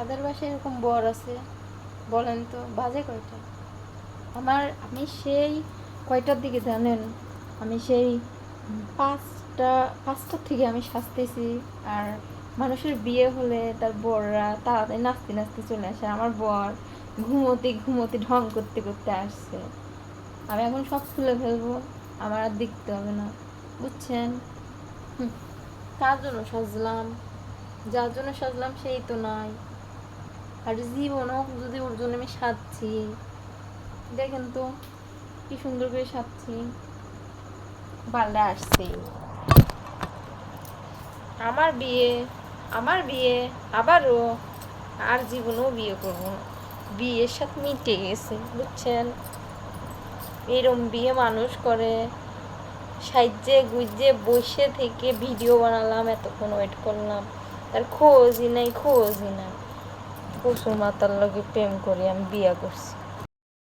কাদের বাসায় এরকম বর আছে, বলেন তো, বাজে কয়টা? আমার, আমি সেই কয়টার দিকে জানেন? আমি সেই পাঁচটা, পাঁচটার থেকে আমি সাজতেছি, আর মানুষের বিয়ে হলে তার বররা তাড়াতাড়ি নাচতে নাচতে চলে আসে আমার বর ঘুমোতে ঘুমোতে ঢং করতে করতে আসছে। আমি এখন সব খুলে ফেলব, আমার আর দেখতে হবে না, বুঝছেন? কার জন্য সাজলাম, যার জন্য সাজলাম সেই তো নয় আর জীবনও যদি ওর জন্য আমি সাজছি। দেখেন তো, কি সুন্দর করে সাজছি। পাল্লা আসছে। আমার বিয়ে আমার বিয়ে, আবারও আর জীবনেও বিয়ে করব বিয়ের সাথে মিটে গেছে, বুঝছেন? এরম বিয়ে মানুষ করে সাহায্যে গুজে বসে থেকে ভিডিও বানালাম, এতক্ষণ ওয়েট করলাম। তার খোঁজই নাই খোঁজই নাই। পশু মাতার লগে প্রেম করি আমি বিয়া করছি।